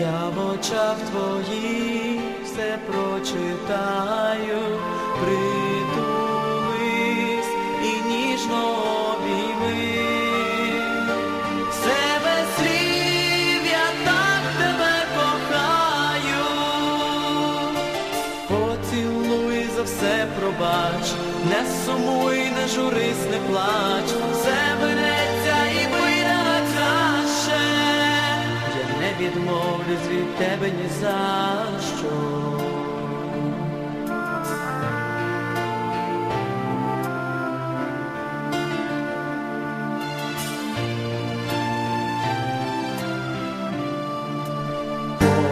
я в очах твоїх все прочитаю, притулись і ніжно обійми. Поцілуй за все пробач, не сумуй, не журись, не плач. Відмовлюсь від тебе ні за що.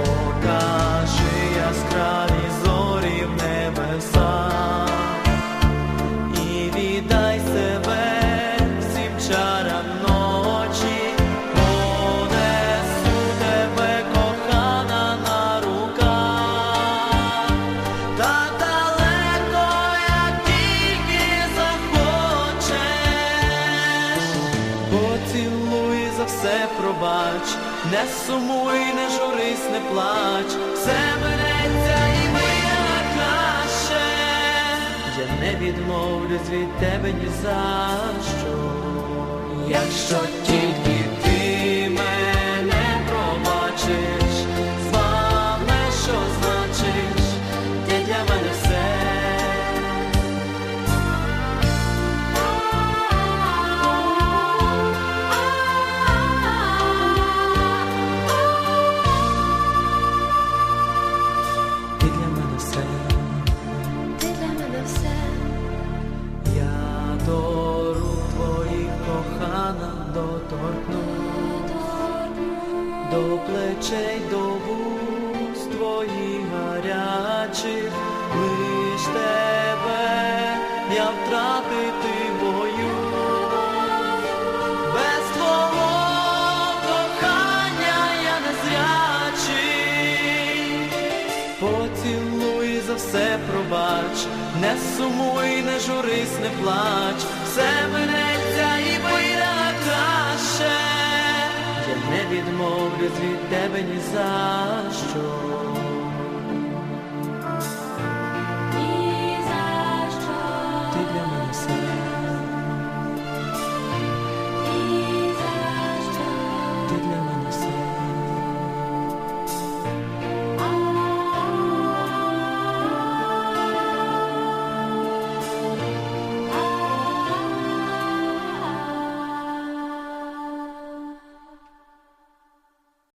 Покажи яскраві зорі в небесах і віддай себе всім чарам Поцілуй за все пробач, не сумуй, не журись, не плач, все минеться і моя каше, Я не відмовлюсь від тебе ні за що. Якщо тільки доторкну, до плечей, до вуст твоїх гарячих, лиш тебе я втратити бою. Поцілуй за все пробач, не сумуй, не журись, не плач, все минеться і вийде від тебе ні за що.